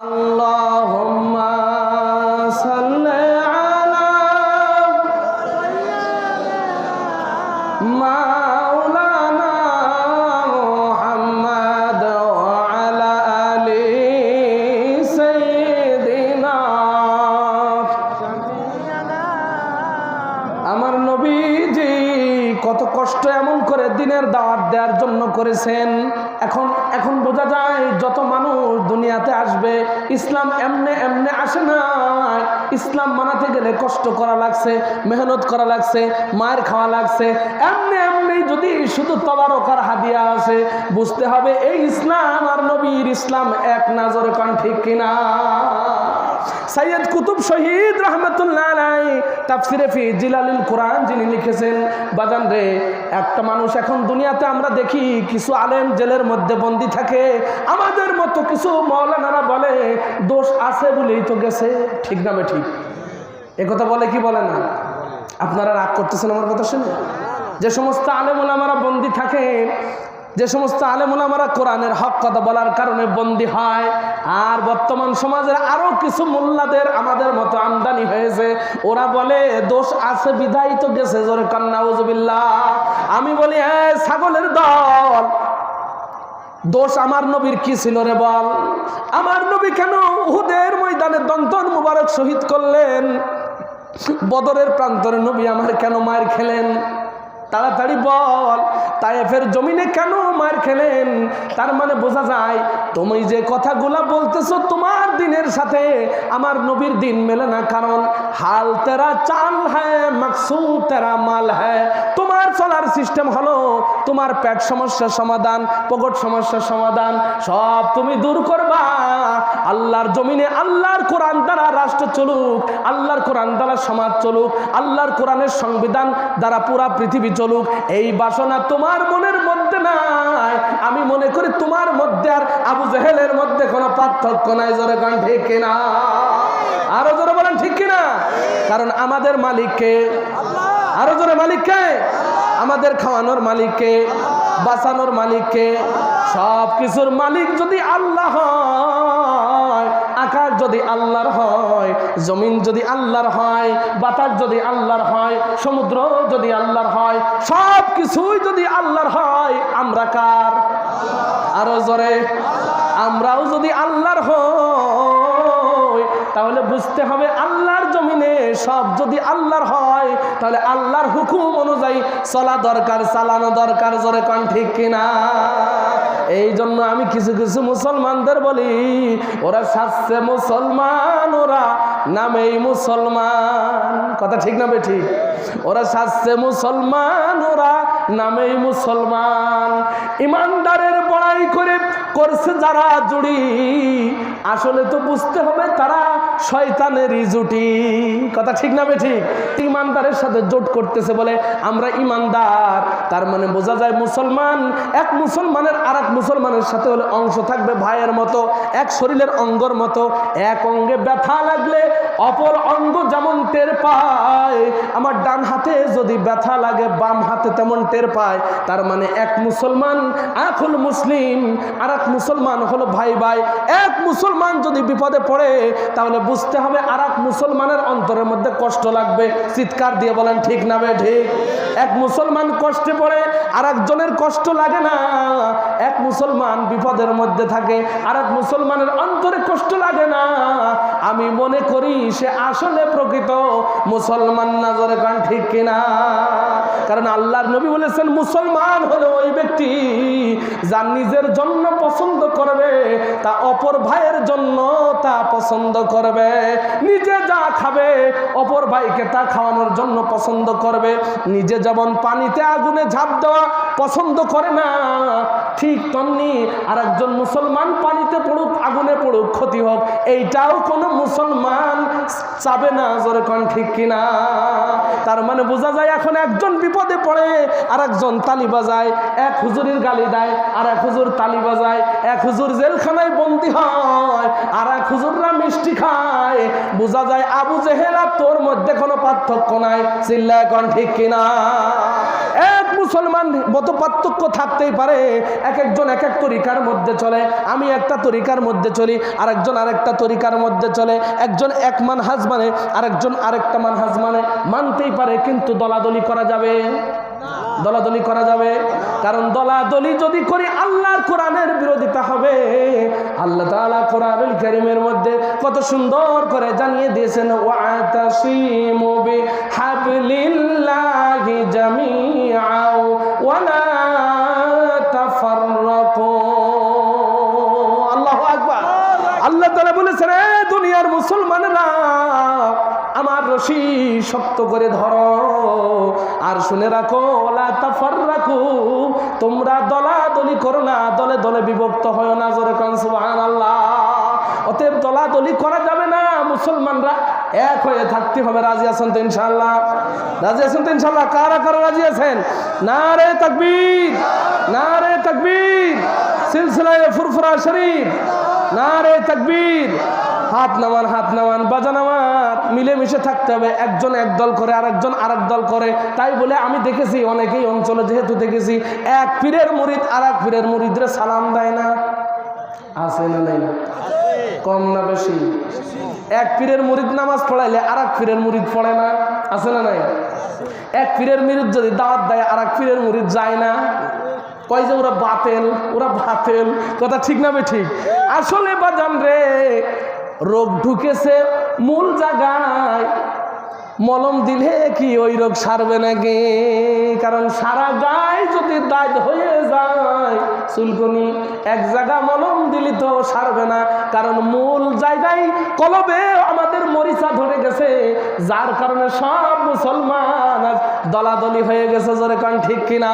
اللهم صل على مولانا محمد وعلى آل سيدنا আমার নবীজি কত কষ্ট এমন করে দিনের দাওয়াত দেওয়ার জন্য করেছেন। এখন এখন বোঝা যায় যত মানুষ দুনিয়াতে আসবে, ইসলাম এমনে এমনে আসে না। ইসলাম মানাতে গেলে কষ্ট করা লাগছে, মেহনত করা লাগছে, মায়ের খাওয়া লাগছে। এমনি এমনি যদি শুধু তবারকার হাদিয়া আসে, বুঝতে হবে এই ইসলাম আর নবীর ইসলাম এক নজরে কান ঠিক কিনা। সৈয়দ কুতুব শহীদ রহমতুল্লাহ তাফসিরে ফি জিলালিল কোরআন যিনি লিখেছেন, বাজান রে, একটা মানুষ এখন দুনিয়াতে আমরা দেখি কিছু আলেম জেলের মধ্যে বন্দি থাকে, আমাদের মতো কিছু মৌলানারা বলে, দোষ আছে বলেই তো গেছে। ঠিক না ঠিক? এ কথা বলে কি বলে না? আপনারা রাগ করতেছেন আমার কথা শুনে? যে সমস্ত আলেমুলামারা বন্দি থাকেন যে সমস্ত আলেমুলামারা কোরআনের হক কথা বলার কারণে বন্দি হয়, আর বর্তমান সমাজের আরও কিছু মোল্লাদের আমাদের মতো আমদানি হয়েছে। ওরা বলে, দোষ আছে বিধাই তো গেছে, জোরে কান্নাউজবিল্লাহ আমি বলি হ্যাঁ ছাগলের দল। দোষ আমার নবীর কি ছিল রে বল? আমার নবী কেন উহুদের ময়দানে দন্তন মুবারক শহীদ করলেন? বদরের প্রান্তরে নবী আমার কেন মার খেলেন? তাড়াতাড়ি বল তাইফের জমিনে কেন মার খেলেন? তার মানে বোঝা যায়, তুমি যে কথাগুলা বলতেছো তোমার দিনের সাথে আমার নবীর দিন মেলে না, কারণ হাল তেরা চাল হ্যাঁ মাকসুদ তেরা মাল হ্যাঁ তোমার চলার সিস্টেম হলো তোমার পেট সমস্যার সমাধান, পকট সমস্যার সমাধান, সব তুমি দূর করবা। আল্লাহর জমিনে আল্লাহর কোরআন দ্বারা রাষ্ট্র চলুক, আল্লাহর কোরআন দ্বারা সমাজ চলুক, আল্লাহর কোরআনের সংবিধান দ্বারা পুরা পৃথিবী চলুক, এই বাসনা তোমার মনের মধ্যে নাই। আমি মনে করি তোমার মধ্যে আর আবু জেহেলের মধ্যে কোনো পার্থক্য নাই, জোরে গান ঠিক কিনা? আরও জোরে বলেন ঠিক কিনা? কারণ আমাদের মালিককে আরও জোরে মালিককে আমাদের খাওয়ানোর মালিককে বাঁচানোর মালিককে সব কিছুর মালিক যদি আল্লাহ আকাশ যদি আল্লাহর হয়, জমিন যদি আল্লাহর হয়, বাতাস যদি আল্লাহর হয়, সমুদ্র যদি আল্লাহর হয় সব কিছুই যদি আল্লাহর হয়, আমরা কার? আরও জোরে, আমরাও যদি আল্লাহর হই, তাহলে বুঝতে হবে আল্লাহর জমিনে সব যদি আল্লাহর হয়, তাহলে আল্লাহর হুকুম অনুযায়ী চলা দরকার, চালানো দরকার, জোরে কান ঠিক কিনা? এই জন্য আমি কিছু কিছু মুসলমানদের বলি, ওরা সাজছে মুসলমান, ওরা নামেই মুসলমান। কথা ঠিক না বেঠি? ওরা সাজছে মুসলমান, ওরা নামেই মুসলমান। ইমানদারের বড়াই করে করছে যারা জুড়ি আসলে তো বুঝতে হবে তারা শয়তানেরই জুটি। কথা ঠিক না ঠিক ইমানদারের সাথে জোট করতেছে বলে আমরা ইমানদার। তার মানে বোঝা যায় মুসলমান, এক মুসলমানের আর এক মুসলমানের সাথে হলে অংশ থাকবে ভাইয়ের মতো, এক শরীরের অঙ্গর মতো। এক অঙ্গে ব্যথা লাগলে অপর অঙ্গ যেমন টের পায়। আমার ডান হাতে যদি ব্যথা লাগে, বাম হাতে তেমন টের পায়। তার মানে এক মুসলমান আখুল মুসলিম আর এক মুসলমান হলো ভাই ভাই এক মুসলমান যদি বিপদে পড়ে, তাহলে বুঝতে হবে আর মুসলমানের অন্তরের মধ্যে কষ্ট লাগবে। চিৎকার দিয়ে বলেন, ঠিক না ঠিক। এক মুসলমান কষ্টে পড়ে আর একজনের কষ্ট লাগে না। এক মুসলমান বিপদের মধ্যে থাকে আর এক মুসলমানের অন্তরে কষ্ট লাগে না। আমি মনে করি, সে আসলে প্রকৃত মুসলমান, নজরে কান ঠিক কিনা? কারণ আল্লাহর নবী বলেছেন, মুসলমান হলো ওই ব্যক্তি যা নিজের জন্য পছন্দ করবে, তা অপর ভাইয়ের জন্য তা পছন্দ করবে। নিজে যা খাবে, অপর ভাইকে তা খাওয়ানোর জন্য পছন্দ করবে। নিজে যেমন পানিতে আগুনে ঝাঁপ দেওয়া পছন্দ করে না, ঠিক তেমনি আর একজন মুসলমান পানিতে পড়ুক, আগুনে পড়ুক, ক্ষতি হোক, এইটাও কোনো মুসলমান চাবে না, জোরে কন ঠিক কিনা? তার মানে বোঝা যায় এখন একজন বিপদে পড়ে আর একজন তালি বাজায়, এক হুজুরের গালি দেয় আর এক হুজুর তালি বাজায়, এক হুজুর জেলখানায় বন্দি হয় আর এক হুজুররা মিষ্টি খায়। বোঝা যায় আবু জেহেরা তোর মধ্যে কোনো পার্থক্য নাই চিল্লা এখন ঠিক কিনা? মুসলমান মত পার্থক্য থাকতেই পারে। এক একজন এক এক তরিকার মধ্যে চলে। আমি একটা তরিকার মধ্যে চলি, আরেকজন আরেকটা তরিকার মধ্যে চলে। একজন এক মান হাজ মানে আরেকজন আরেকটা মান হাজ মানে। মানতেই পারে, কিন্তু দলাদলি করা যাবে। দলাদলি করা যাবে। কারণ দলাদলি যদি করি, আল্লাহর কোরআনের বিরোধিতা হবে। আল্লাহ তাআলা কোরআনুল কারীমের মধ্যে কত সুন্দর করে জানিয়ে দিয়েছেন ওয়াতাসিমু বিহাবলিল্লাহি আল্লাহু বলেছেন দুনিয়ার মুসলমানেরা, আমার রশি শক্ত করে ধরো। আর শুনে রাখো ওলা তাফার রাখো তোমরা দলাদলি করো না, দলে দলে বিভক্ত হয় না, জোরে কান আল্লাহ অতএব দলাদলি করা যাবে না, মুসলমানরা এক হয়ে থাকতে হবে, রাজি আছেন তো ইনশাল্লাহ রাজি আছেন তো ইনশাল্লাহ কারা কারা রাজি আছেন? না রে তাকবীর না রে তাকবীর, সিলসিলায় ফুরফুরা শরীফ না রে তাকবীর। হাত নামান হাত নামান, বাজা নামান মিলেমিশে থাকতে হবে, একজন এক দল করে, আরেকজন আরেক দল করে। তাই বলে আমি দেখেছি, অনেকেই অঞ্চলে যেহেতু দেখেছি, এক পীরের মুরিদ আর এক পীরের মুরিদরে সালাম দেয় না। আছে না নেই? কম না বেশি? এক পীরের মুরিদ নামাজ পড়াইলে আর এক পীরের মুরিদ পড়ে না? আছে না নাই? এক পীরের মুরিদ যদি দাওয়াত দেয় আর এক পীরের মুরিদ যায় না? কয় যে ওরা বাতেল ওরা বাতেল। কথা ঠিক না বে ঠিক? আসলে বাজান রে, রোগ ঢুকেছে মূল জায়গায়। মলম দিলে কি ওই রোগ সারবে নাকি? কারণ সারা গায়ে যদি দাঁত হয়ে যায় চুলকনি এক জায়গা মলম দিলি তো সারবে না। কারণ মূল জায়গায় কলবে আমাদের মরিচা ধরে গেছে। যার কারণে সব মুসলমান দলাদলি হয়ে গেছে জোরে কান ঠিক কিনা?